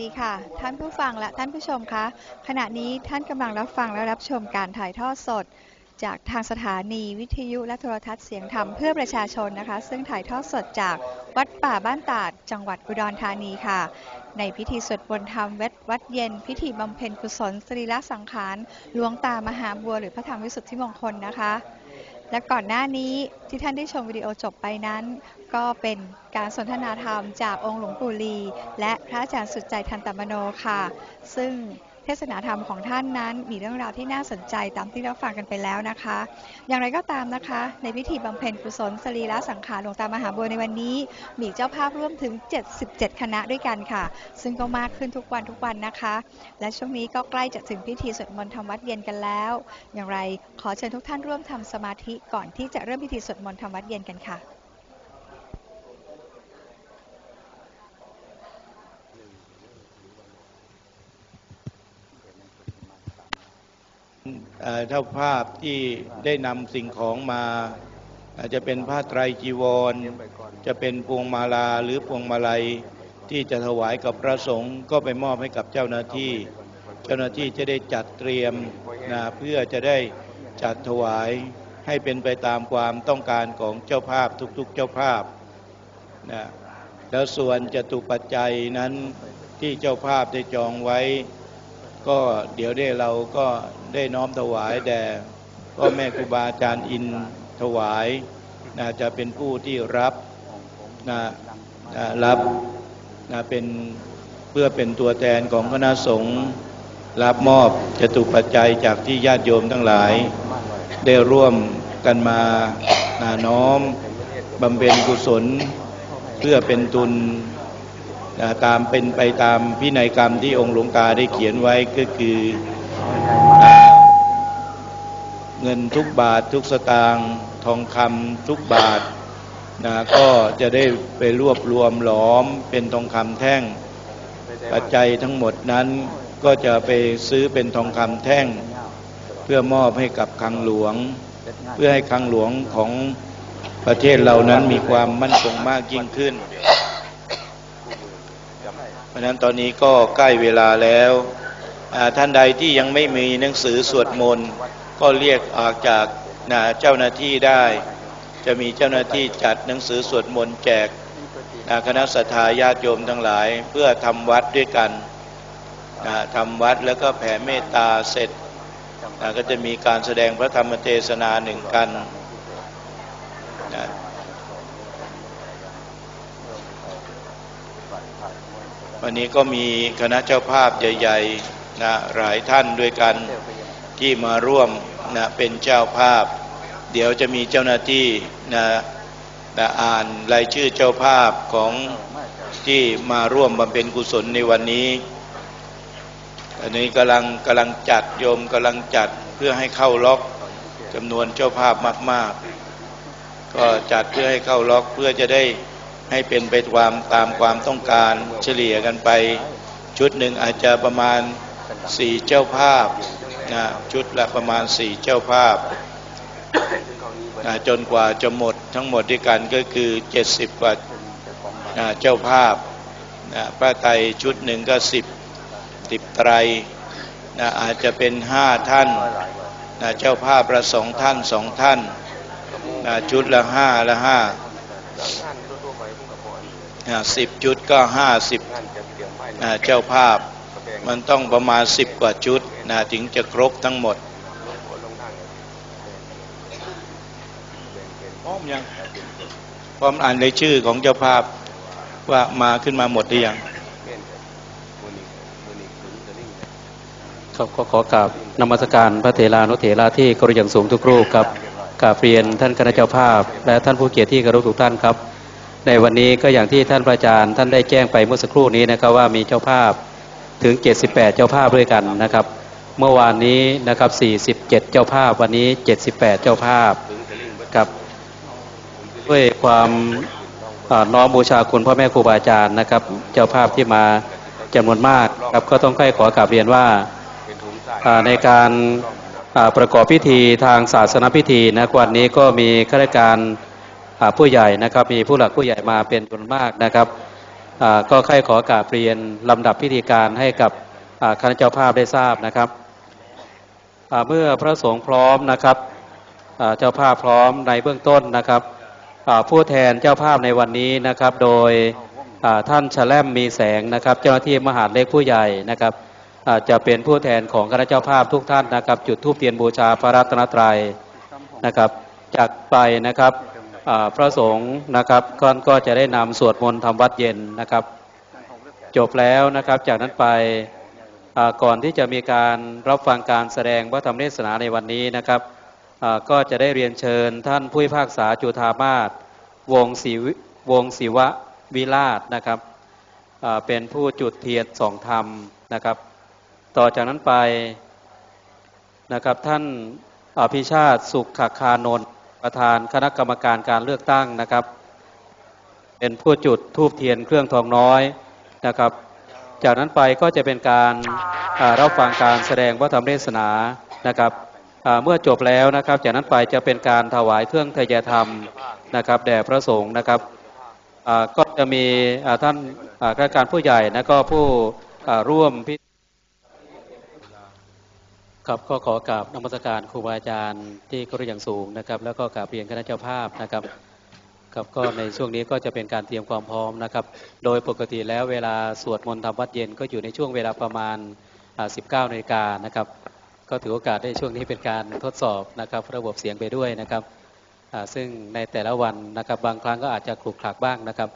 ดีค่ะ ท่านผู้ฟังและท่านผู้ชมคะ ขณะนี้ท่านกำลังรับฟังและรับชมการถ่ายทอดสด จากทางสถานีวิทยุและโทรทัศน์เสียงธรรมเพื่อประชาชนนะคะ ซึ่งถ่ายทอดสดจากวัดป่าบ้านตาด จังหวัดอุดรธานีค่ะ ในพิธีสวดมนต์ธรรมเวทวัดเย็น พิธีบำเพ็ญกุศลสรีระสังขารหลวงตามหาบัวหรือพระธรรมวิสุทธิมงคลนะคะและก่อนหน้านี้ที่ท่านได้ชมวิดีโอจบไปนั้น ก็เป็นการสนทนาธรรมจากองค์หลวงปู่ลี และพระอาจารย์สุดใจทันตมโนค่ะ ซึ่งเทศนาธรรมของท่านนั้นมีเรื่องราวที่น่าสนใจตามที่เราฟังกันไปแล้วนะคะ อย่างไรก็ตามนะคะ ในพิธีบำเพ็ญกุศลสรีระสังขารหลวงตามหาบัวในวันนี้ มีเจ้าภาพร่วมถึง 77 คณะด้วยกันค่ะ ซึ่งก็มากขึ้นทุกวันทุกวันนะคะ และช่วงนี้ก็ใกล้จะถึงพิธีสวดมนต์ทำวัดเย็นกันแล้ว อย่างไรขอเชิญทุกท่านร่วมทำสมาธิก่อนที่จะเริ่มพิธีสวดมนต์ทำวัดเย็นกันค่ะ เจ้าภาพที่ได้นำสิ่งของมาอาจจะเป็นผ้าไตรจีวร จะเป็นพวงมาลาหรือพวงมาลัยที่จะถวายกับพระสงฆ์ก็ไปมอบให้กับเจ้าหน้าที่ เจ้าหน้าที่จะได้จัดเตรียมนะเพื่อจะได้จัดถวายให้เป็นไปตามความต้องการของเจ้าภาพทุกๆเจ้าภาพนะแล้วส่วนจตุปัจจัยนั้นที่เจ้าภาพได้จองไว้ ก็เดี๋ยวได้เราก็ได้น้อมถวายแด่พ่อแม่ครูบาอาจารย์อินถวายนะจะเป็นผู้ที่รับนะนะรับนะเป็นเพื่อเป็นตัวแทนของคณะสงฆ์รับมอบจตุปัจจัยจากที่ญาติโยมทั้งหลาย ได้ร่วมกันมานาน้อมบำเพ็ญกุศล เพื่อเป็นทุน นะตามเป็นไปตามพินัยกรรมที่องค์หลวงตาได้เขียนไว้ก็คืออเงินทุกบาททุกสตางค์ทองคำทุกบาทนะก็จะได้ไปรวบรวมหลอมเป็นทองคำแท่ง ปัจจัยทั้งหมดนั้นก็จะไปซื้อเป็นทองคำแท่ง เพื่อมอบให้กับคังหลวง เพื่อให้คังหลวงของประเทศเรานั้นมีความมั่นคงมากยิ่งขึ้น ราะฉะนั้นตอนนี้ก็ใกล้เวลาแล้วท่านใดที่ยังไม่มีหนังสือสวดมนต์ก็เรียกออกจากนะเจ้าหน้าที่ได้ จะมีเจ้าหน้าที่จัดหนังสือสวดมนต์แจกคณะสัตยาญาติโยมทั้งหลาย เพื่อทำวัดด้วยกันทำวัดแล้วก็แผ่เมตตาเสร็จก็จะมีการแสดงพระธรรมเทศนาหนึ่งกันนะ วันนี้ก็มีคณะเจ้าภาพใหญ่ๆนะหลายท่านด้วยกันที่มาร่วมนะเป็นเจ้าภาพ เดี๋ยวจะมีเจ้าหน้าที่นะนะอ่านรายชื่อเจ้าภาพของที่มาร่วมบำเพ็ญกุศลในวันนี้อันนี้กำลังกำลังจัดโยมกำลังจัดเพื่อให้เข้าล็อกจำนวนเจ้าภาพมาก ๆ ก็จัดเพื่อให้เข้าล็อกเพื่อจะได้ ให้เป็นไปตามตามความต้องการเฉลี่ยกันไป ชุดหนึ่งอาจจะประมาณสี่เจ้าภาพนะชุดละประมาณสี่เจ้าภาพ จนกว่าจะหมดทั้งหมดด้วยกันก็คือเจ็ดสิบกว่าเจ้าภาพนะพระไตรชุดหนึ่งก็สิบสิบไตรนะอาจจะเป็นห้าท่านนะเจ้าภาพละสองท่านสองท่านนะชุดละห้าละห้า สิบชุดก็ห้าสิบเจ้าภาพ มันต้องประมาณสิบกว่าชุดนะถึงจะครบทั้งหมดพร้อมยังพร้อมอ่านในชื่อของเจ้าภาพว่ามาขึ้นมาหมดหรือยังครับก็ขอกราบนมัสการพระเถรานุเถระที่กรอย่างสูงทุกรูปครับกราบเรียนท่านคณะเจ้าภาพ และท่านผู้เกียรติที่เคารพทุกท่านครับ ในวันนี้ก็อย่างที่ท่านพระอาจารย์ท่านได้แจ้งไปเมื่อสักครู่นี้นะครับว่ามีเจ้าภาพถึง 78 เจ้าภาพด้วยกันนะครับ เมื่อวานนี้นะครับ 47 เจ้าภาพวันนี้ 78 เจ้าภาพครับด้วยความน้อมบูชาคุณพ่อแม่ครูบาอาจารย์นะครับ เจ้าภาพที่มาจำนวนมากครับก็ต้องใกล้ขอกราบเรียนว่าในการประกอบพิธีทางศาสนพิธีนะวันนี้ก็มีข้าราชการ ผู้ใหญ่นะครับ มีผู้หลักผู้ใหญ่มาเป็นจำนวนมากนะครับก็ใครขอกราบเรียนลำดับพิธีการให้กับคณะเจ้าภาพได้ทราบนะครับเมื่อพระสงฆ์พร้อมนะครับเจ้าภาพพร้อมในเบื้องต้นนะครับผู้แทนเจ้าภาพในวันนี้นะครับ โดยท่านชแลมมีแสงนะครับ เจ้าหน้าที่มหาดเล็กผู้ใหญ่นะครับจะเป็นผู้แทนของคณะเจ้าภาพทุกท่านนะครับ จุดธูปเทียนบูชาพระรัตนตรัยนะครับจากไปนะครับ พระสงฆ์นะครับก็ก็จะได้นำสวดมนต์ทำวัดเย็นนะครับ จบแล้วนะครับจากนั้นไปก่อนที่จะมีการรับฟังการแสดงพระธรรมเทศนาในวันนี้นะครับก็จะได้เรียนเชิญท่านผู้พิพากษาจุธามาศวงศิวงศิวะวิราชนะครับเป็นผู้จุดเทียนสองธรรมนะครับ ต่อจากนั้นไปนะครับท่านอภิชาติสุขคานนท์ ประธานคณะกรรมการการเลือกตั้งนะครับ เป็นผู้จุดทูบเทียนเครื่องทองน้อยนะครับ จากนั้นไปก็จะเป็นการอ่ารับฟังการแสดงพระธรรมเทศนานะครับเมื่อจบแล้วนะครับ จากนั้นไปจะเป็นการถวายเครื่องทยธรรมนะครับแด่พระสงฆ์นะครับก็จะมีท่านข้าราชการผู้ใหญ่และก็ผู้ร่วมพิธี ครับก็ขอกราบนมัสการครูบาอาจารย์ที่เคารพอย่างสูงนะครับ แล้วก็กราบเรียนคณะเจ้าภาพนะครับครับก็ในช่วงนี้ก็จะเป็นการเตรียมความพร้อมนะครับ โดยปกติแล้วเวลาสวดมนต์ทำวัดเย็นก็อยู่ในช่วงเวลาประมาณ 19นาฬิกานะครับ ก็ถือโอกาสได้ช่วงนี้เป็นการทดสอบนะครับ ระบบเสียงไปด้วยนะครับซึ่งในแต่ละวันนะครับบางครั้งก็อาจจะขลุกขลักบ้างนะครับ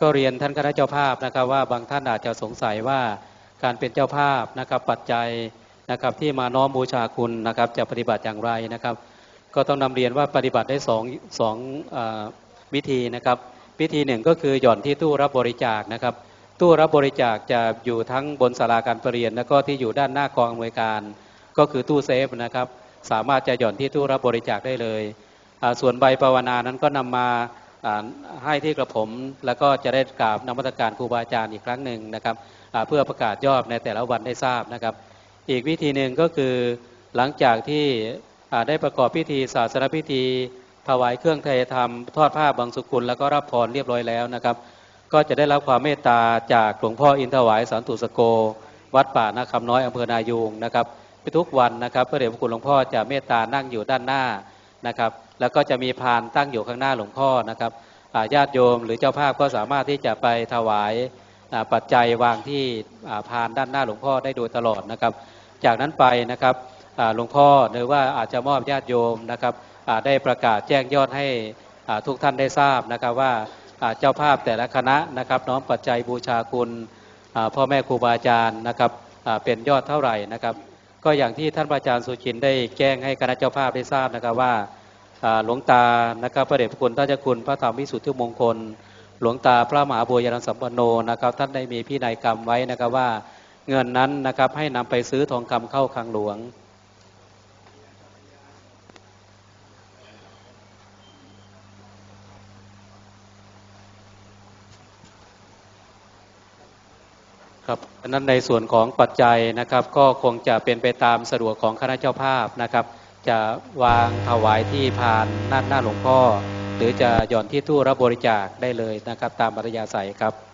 ก็เรียนท่านคณะเจ้าภาพนะครับว่าบางท่านอาจจะสงสัยว่าการเป็นเจ้าภาพนะครับปัจจัย นะครับที่มาน้อมบูชาคุณนะครับจะปฏิบัติอย่างไรนะครับ ก็ต้องนำเรียนว่าปฏิบัติได้สองสองวิธีนะครับ วิธีหนึ่งก็คือหย่อนที่ตู้รับบริจาคนะครับ ตู้รับบริจาคจะอยู่ทั้งบนศาลาการประเรียน แล้วก็ที่อยู่ด้านหน้ากองอำนวยการ ก็คือตู้เซฟนะครับ สามารถจะหย่อนที่ตู้รับบริจาคได้เลย ส่วนใบภาวนานั้นก็นำมาอ่าให้ที่กระผมแล้วก็จะได้กราบนมัสการครูบาอาจารย์อีกครั้งหนึ่งนะครับเพื่อประกาศยอดในแต่ละวันได้ทราบนะครับ อีกวิธีหนึ่งก็คือหลังจากที่ได้ประกอบพิธีศาสนพิธี ถวายเครื่องไทยธรรม ทอดผ้าบางสุกุลแล้วก็รับพรเรียบร้อยแล้วนะครับ ก็จะได้รับความเมตตาจากหลวงพ่ออินทวายสันตุสโก วัดป่านาคำน้อยอำเภอนายูงนะครับทุกวันนะครับพระเดชพระคุณหลวงพ่อจะเมตตานั่งอยู่ด้านหน้านะครับ แล้วก็จะมีพานตั้งอยู่ข้างหน้าหลวงพ่อนะครับญาติโยมหรือเจ้าภาพก็สามารถที่จะไปถวายปัจจัยวางที่พานด้านหน้าหลวงพ่อได้โดยตลอดนะครับ จากนั้นไปนะครับหลวงพ่อหรือว่าอาจจะมอบญาติโยมนะครับได้ประกาศแจ้งยอดให้ทุกท่านได้ทราบนะครับว่าเจ้าภาพแต่ละคณะนะครับน้อมปัจจัยบูชาคุณพ่อแม่ครูบาอาจารย์นะครับเป็นยอดเท่าไหร่นะครับ ก็อย่างที่ท่านอาจารย์สุชินได้แจ้งให้คณะเจ้าภาพได้ทราบนะครับว่าอ่าหลวงตานะครับพระเดชพระคุณท่านเจ้าคุณพระธรรมวิสุทธิมงคล หลวงตาพระมหาบัวยานสัมปันโนนะครับท่านได้มีพินัยกรรมไว้นะครับว่า เงินนั้นนะครับให้นำไปซื้อทองคำเข้าคลังหลวง ครับอันนั้นในส่วนของปัจจัยนะครับ ก็คงจะเป็นไปตามสะดวกของคณะเจ้าภาพนะครับ จะวางถวายที่พานหน้าหน้าหลวงพ่อ หรือจะหย่อนที่ตู้รับบริจาคได้เลยนะครับ ตามอัธยาศัยครับ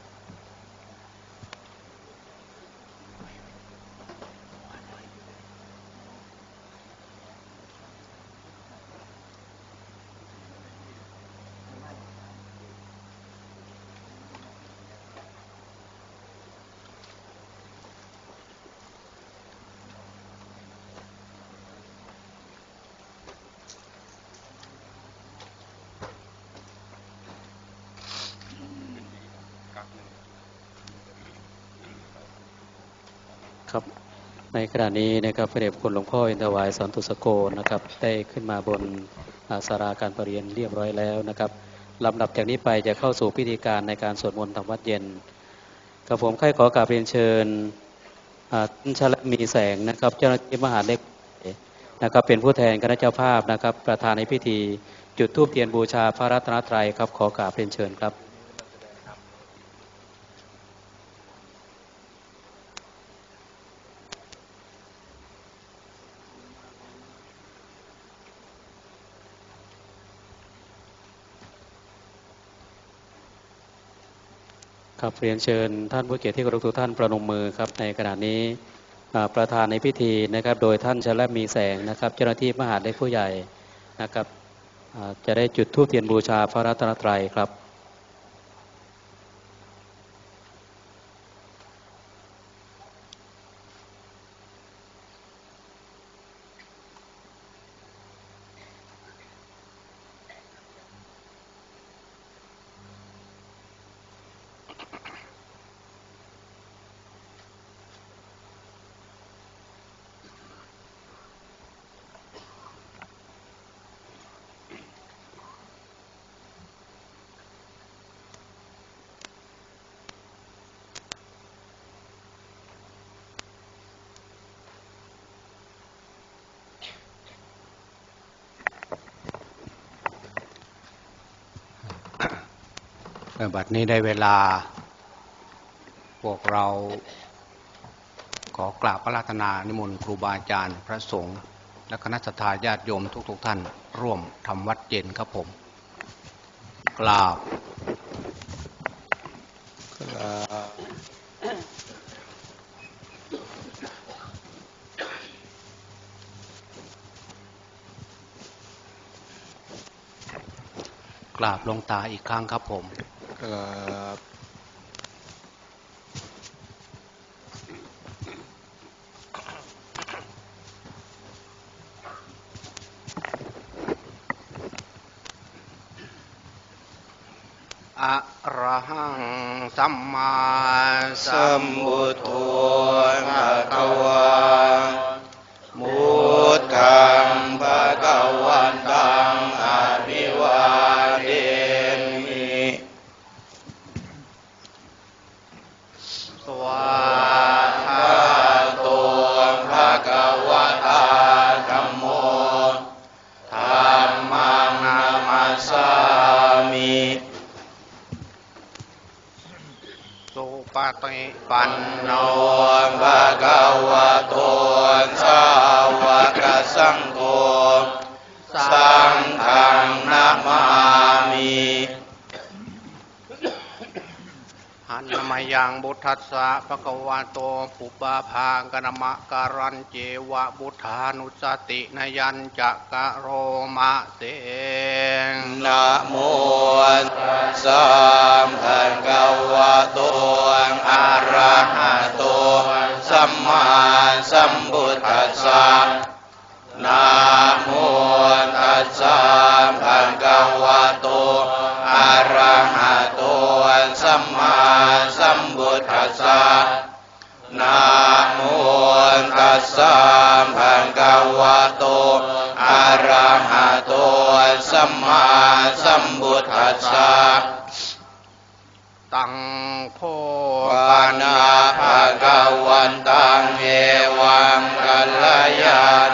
ครับ ในขณะนี้นะครับพระเดชพระคุณหลวงพ่ออินทวายสันตุสโกนะครับ ได้ขึ้นมาบนอ่าศาลาการประเรียนเรียบร้อยแล้วนะครับลำดับจากนี้ไปจะเข้าสู่พิธีการในการสวดมนต์ทำวัดเย็นกับผมใครขอกราบเรียนเชิญท่านชลมีแสงนะครับ เจ้าหน้าที่มหาเล็กนะครับ เป็นผู้แทนคณะเจ้าภาพนะครับ ประธานในพิธีจุดธูปเทียนบูชาพระรัตนตรัยครับขอกราบเรียนเชิญครับ ครับเรียนเชิญท่านผู้เกียรติที่กรุทุกท่านประนมมือครับในขณะนี้ประธานในพิธีนะครับ โดยท่านชลมีแสงนะครับ เจ้าหน้าที่มหาดเล็กผู้ใหญ่นะครับจะได้จุดธูปเทียนบูชาพระรัตนตรัยครับ บัดนี้ได้เวลา พวกเราขอกราบพระราตนานิมนต์ครูบาอาจารย์ พระสงฆ์และคณะสัตยาญาติโยมทุกๆทท่าน ร่วมทำวัดเย็นครับผม กราบกราบหลงตาอีกครั้งครับผม ครับอะระหังสัมมาสัมพุทโธภะคะวามุตตังภะคะวัน ปันโนโนภะคะวะโตสาวกสังโฆสังฆังนะมามิหันมายัง ทัสสะปะคะวะโตปุปาภางกนมะการันเจวะบุทธานุสตินยัญจะกะโรมะเตงนะโมตัสสะภะคะวะโตอะระหะโตสัมมาสัมพุทธัสสะนะโมตัสสะภะคะวะโตอะระหะโต สะนะโมตัสสะภะคะวะโตอะระหะโตสัมมาสัมพุทธัสสะตังโพปานาภะคะวันตังเอวังกัลยาโ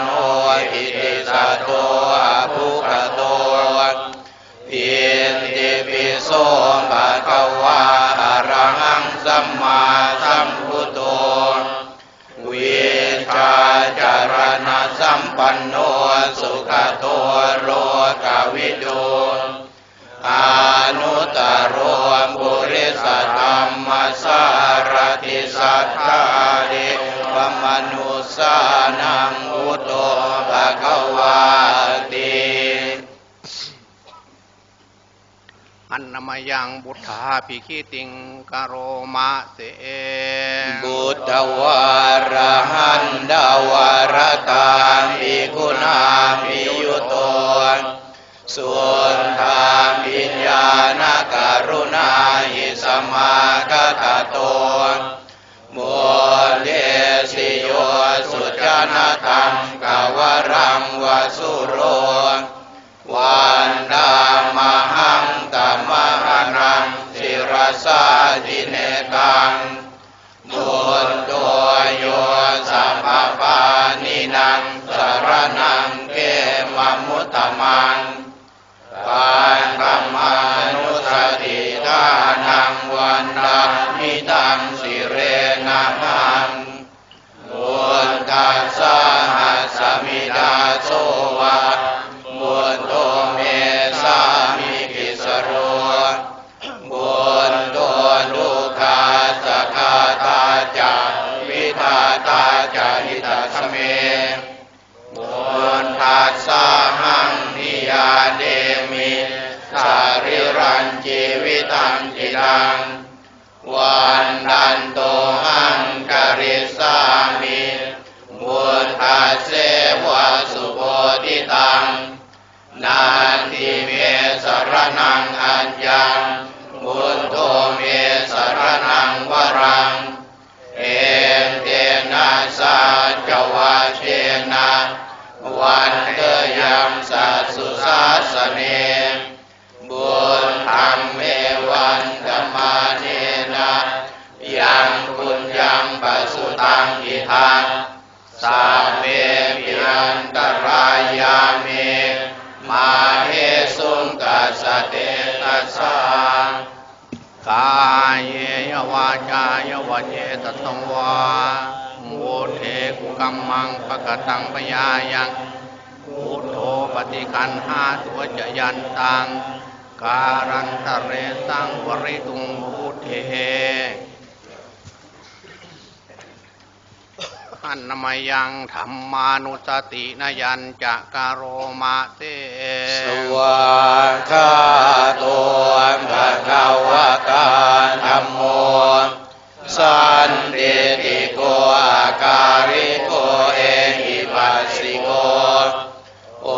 นังอุตโตภะคะวาติอันนมายังบุทธาภิคิติงกะโรมะเตงบุตตวารหันดาวารตามิกุณามิยุโตสุนทามิญญาณการุณาหิสมาคตโตโมเลสิโย นานตังกวรังวสุโรวา ตังจิตังวันดัน ตังปยายังพุทโธปฏิคันหาตัวจยันตังการันตะเรสังวริตุงพุทเทหันนมยังธรรมานุสตินยันจะกาโรมาเตสวากขาโตภะคะวะตาธัมโมสันติติโกอาการิโกเอ ปัสสิโกโอ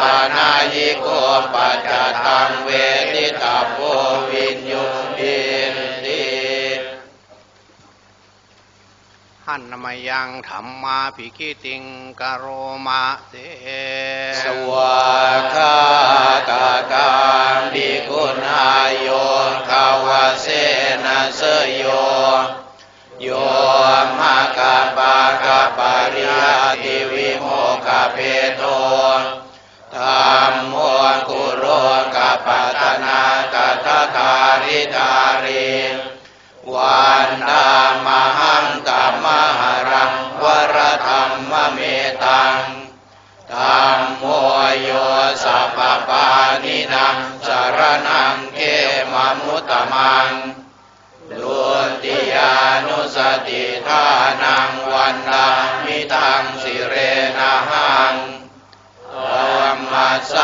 ปานายิโกปัจจตังเวทิตาโพวินยุปินติหันนมายังธรรมาภิกิติงกโรมาเตสวากขาตาการดิคุณายโยคาวาเสนะเสยโยโยมากาปากาปาริยาติวิโม กาเพโตธรรมโมกุโรกาปตนาตถาคาริตาริวันดามหังตามหารังวรธรรมเมตังธรรมโมโยสัพปานินังสารนังเกมมุตตมัง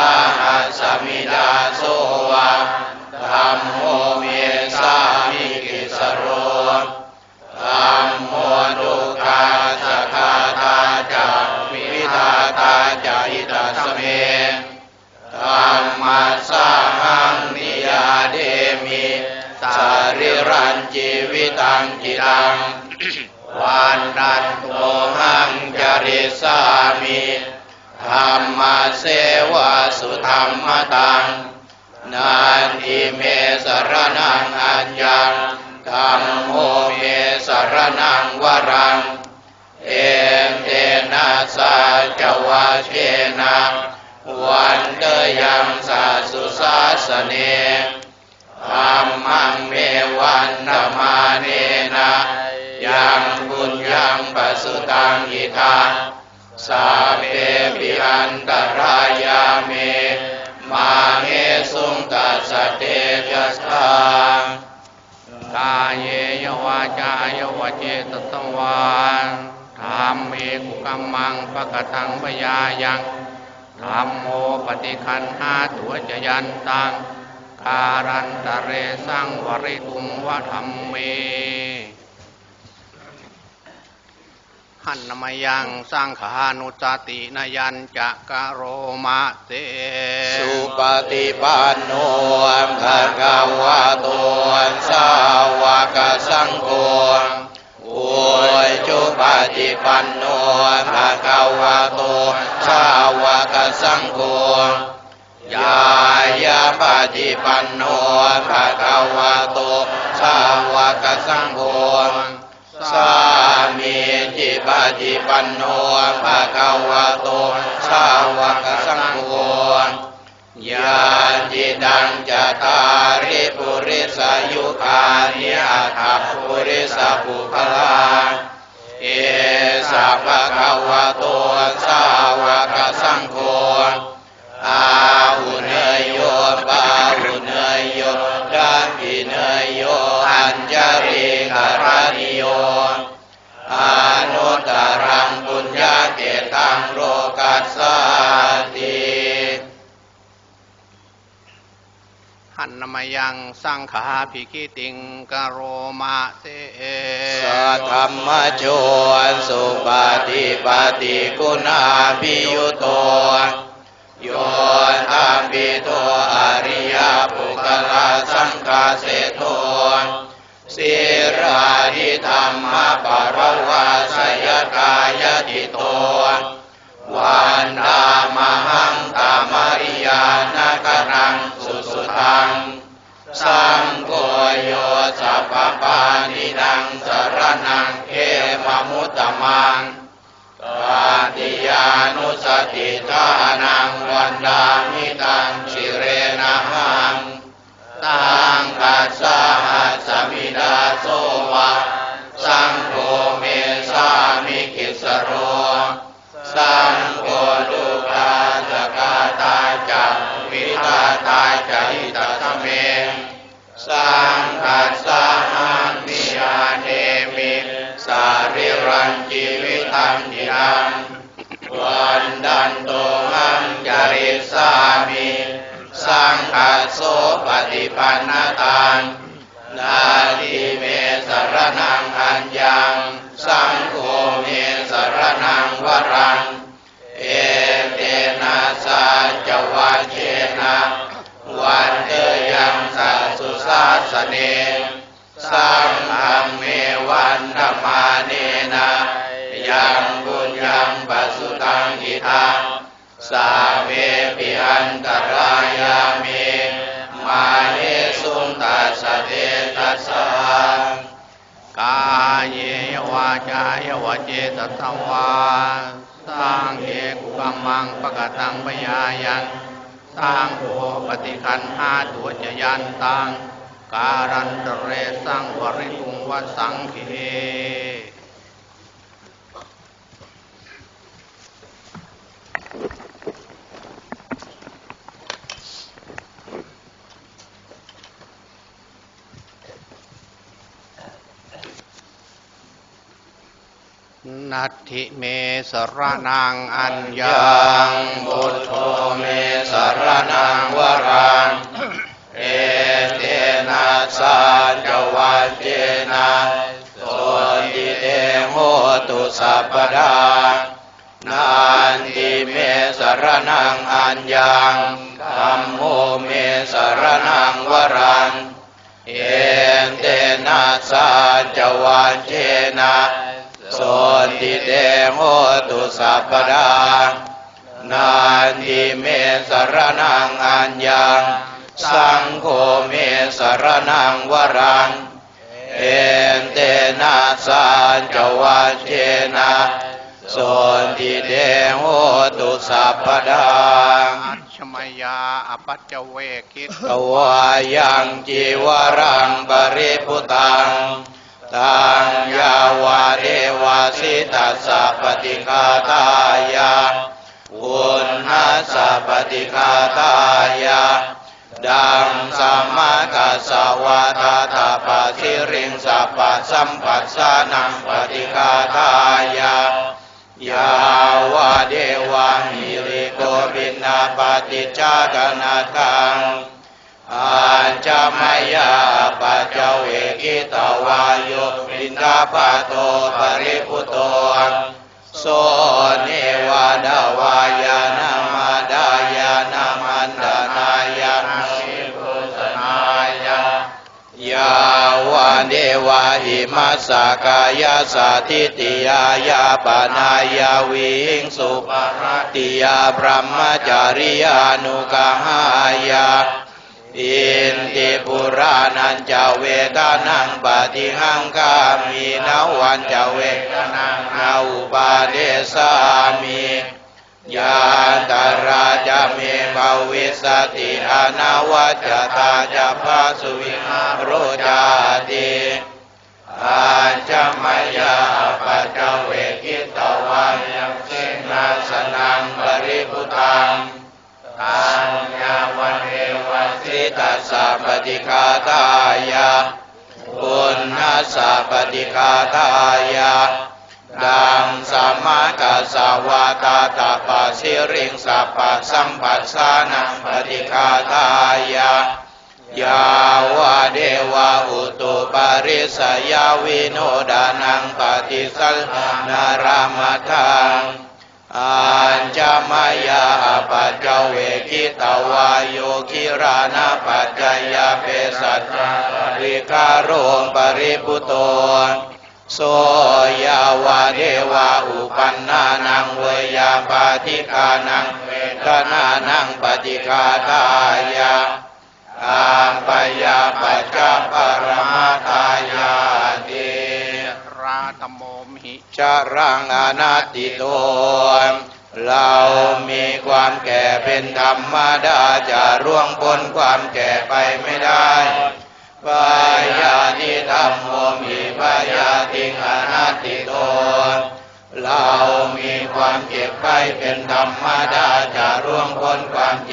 มัสสะหัสมิดาโสวะธรรมโมเมสามิกิสโรธรรมโมดุขาสคาตาจาวิทาตาจาอิตาสเมธรรมัสสะหังนิยาเดมิสาริรันจีวิตังจิตังวันดันโตหังจริสามิ ธรรมเสวะสุธรรมตังนันทิเมสรนังอัญญังธรรมโมเมสรนังวรัง เอมเตนะสัจวะเชนะวันเตยังสัสสุสาสเนธรรมังเมวันนมาเนนะยังบุญยังปัสสุตังอิทา สาเปปิอันตรายาเม มาเมสุงตัสสะเตจัสสังกายเยวาจายวเจตตวานธรรมเมกุกัมมังปะกตังปยายังธรรมโมปฏิคันหาตัวจยันตัง การันตเรสังวริตุงวะธรรมเม หันนมายังสร้างขานุจตินยันจะกะโรมาเตสุปฏิปันโนภะคะวะโตสาวกสังโฆโอยจุปฏิปันโนภะคะวะโตสาวกสังโฆยายาปฏิปันโนภะคะวะโตสาวกสังโฆ สามีจิปฏิปันโนภะคะวะโตสาวกสังโฆญาจิดังจตาริปุริสายุคานิอัตถปุริสปุคลาเอสะภะคะวะโตสาวกสังโฆ สสาติหันนมยังสังขาภิกิติงกโรมาเสสัทธรรมโชนสุปฏิปฏิคุณาภิยุโตโยธาปิโตอริยปุคลาสังฆาเสโทสิราธิธรรมปรวาสยกายติโต วันดามหังตามริยานกรังสุสุตัง สังโฆโยสัพปานิดังสรนังเขมมุตตมังปาติยานุสติทานังวันดามิตังชิเรนะหังตังกัสสะหัสสมิดาโสวะสังโฆ สังโฆลูกาสกาตาจักวิตาตาจหิตสเมสังคัสสะหังนิยาเนมิสาริรันจีวิตังนิรังวันดันโตหังจริสามิสังฆโสปฏิปันนตังนาทิเมสรนัง สุสาสเนสังฆเมวันธมาเนนะยังบุญยังปัสสุตังอิทังสาเวปิอันตรายามิมาเนสุนตัสเทตัสสะกายเยวาจายวเจตสวาสังเอกุกัมมังปะกตังปยายันสังโฆปฏิคันหาตัวจยันตัง การันตเรสังวริกุงวสังเข นัตถิเมสรนังอัญญั ยัง ง บุตโธเมสรนังวรัง เอเตนะ สาจวัจเจนะโสติเตโหตุสัพพดานันติเมสรนังอัญญังธัมโมเมสรนังวรังเอเตนะสาจวัจเจนะโสติเตโหตุสัพพดานาทิเมสรนังอัญญัง สังโฆเมสรนังวรัง เอเตนะสานจวัจเจนะโสติเดโหตุสัพพดาอัจฉมยาอปัจจเวกิตกวายังจีวรังปริพุตังตังยาวาเดวาสิตัสสะปฏิคาตายาอุณหัสสะปฏิคาตายา ดังสัมมากัสสวะตาตาปัสสิริงสัพพะสัมปัสสานังปฏิคาตายายาวาเดวาหิริโกบินาปฏิจจกนาคังอาจามายาปัจเวกิตวายุปินทาปโตปริพุโตโสเนวาดาวายานามาดายานาม เดวาหิมัสสกายาสาธิติยายาปนายาวิงสุปรติยาพรหมจาริยานุกหายาอินติปุรานันจะเวทานังปฏิหังกามีนาวันจะเวทานังนาอุปาเดสามี ยานตราจะเมภาวิสติอนาวจตาจะพาสุวิหารโรจาติอาจมายาปัจเวกิตวันยังเสนาสนังปริพุตังตัญญาวันเอวสิตัสสะปฏิคาตายาปุณหัสสะปฏิคาตายา ดังสมากัสสาวาตาตาปัสสิริงสัพพสัมปัสสานังปฏิคาตายาเอยาวะเดวะอุตุปาริสยาวิโนดานังปฏิสัลนารามทังอัญจมายาปัจเจเวกิตวายโยคิรานาปัจจยาเปสัจจาริกาโรมปริปุโต โสยาวะเดวะอุปันนานังเวยาปาติกานังเวทนานังปฏิกาตายาอามปยาปัจจปรมาตายาติราตโมมหิชารังอนัตติโตเรามีความแก่เป็นธรรมดาจะร่วงพ้นความแก่ไปไม่ได้ปายานิธรร ความเจ็บไข้เป็นธรรมดาจะร่วงพ้นความเจ็บ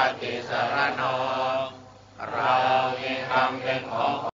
ปฏิสรโนเรามีธรรมเป็นของ